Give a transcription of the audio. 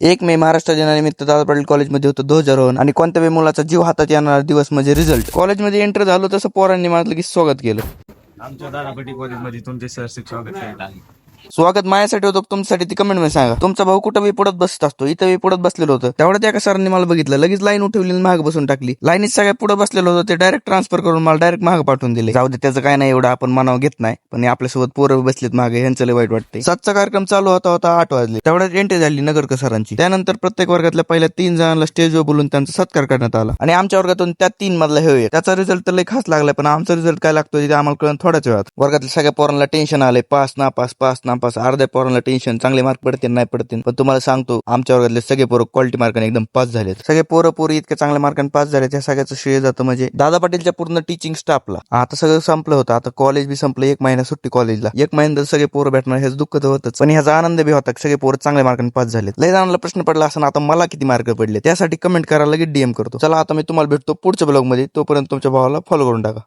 एक मे महाराष्ट्र दिनानिमित्त दादा पाटील कॉलेजमध्ये होतं ध्वजारोहण. आणि कोणत्या वेळी मुलाचा जीव हातात येणार दिवस म्हणजे रिझल्ट कॉलेजमध्ये एंटर झालो तसं पोरांनी माझं की स्वागत केलं. आमच्या दादापट्टी कॉलेजमध्ये तुमचे सर स्वागत स्वागत माझ्यासाठी होतं तुमच्यासाठी ती कमेंटमध्ये सांगा. तुमचा भाऊ कुठं पुढत बसत असतो इथं मी पुढत बसलेलं होतं. तेवढ्या एका सरांनी मला बघितलं लगेच लाईन उठवली माग बसून टाकली. लाईनीत सगळ्या पुढे बसलेलं होतं ते डायरेक्ट ट्रान्सफर करून मला डायरेक्ट महाग पाठवून दिले. जाऊ दे त्याचं काय नाही एवढं आपण मनाव घेत नाही. पण आपल्यासोबत पोरं बसलेत मागे यांचं लय वाईट वाटते सातचा कार्यक्रम चालू होता होता आठ वाजले. तेवढ्यात एंट्री झाली नगरकर सरांची. त्यानंतर प्रत्येक वर्गातल्या पहिल्या तीन जणांना स्टेजवर बोलून त्यांचा सत्कार करण्यात आला. आणि आमच्या वर्गातून त्या तीन मधला हे होय. त्याचा रिझल्ट तर लय खास लागला पण आमचा रिझल्ट काय लागतो आम्हाला कळून थोड्याच वेळात. वर्गातल्या सगळ्या पोरांना टेन्शन आले पास ना पास नापास अर्ध्या पोरांना टेन्शन चांगले मार्क पडतील नाही पडतील. पण तुम्हाला सांगतो आमच्या वर्गातले सगळे पोरं क्वालिटी मार्काने एकदम पास झालेत. सगळे पोरं पोरी इतक्या चांगल्या मार्काने पास झाले त्या सगळ्याचं श्रेय जातं म्हणजे दादा पाटीलच्या पूर्ण टीचिंग स्टाफला आता सगळं संपलं होतं आता कॉलेज बी संपलं एक महिना सुट्टी कॉलेजला एक महिन्यात सगळे पोरं भेटणार हेच दुःख तर होतच. पण ह्याचा आनंद बी होता सगळे पोरं चांगल्या मार्काने पास झालेत. लय जणांना प्रश्न पडला असं आता मला किती मार्क पडले त्यासाठी कमेंट करा लगेच डीएम करतो. चला आता मी तुम्हाला भेटतो पुढच्या ब्लॉगमध्ये. तोपर्यंत तुमच्या भावाला फॉलो करून टाका.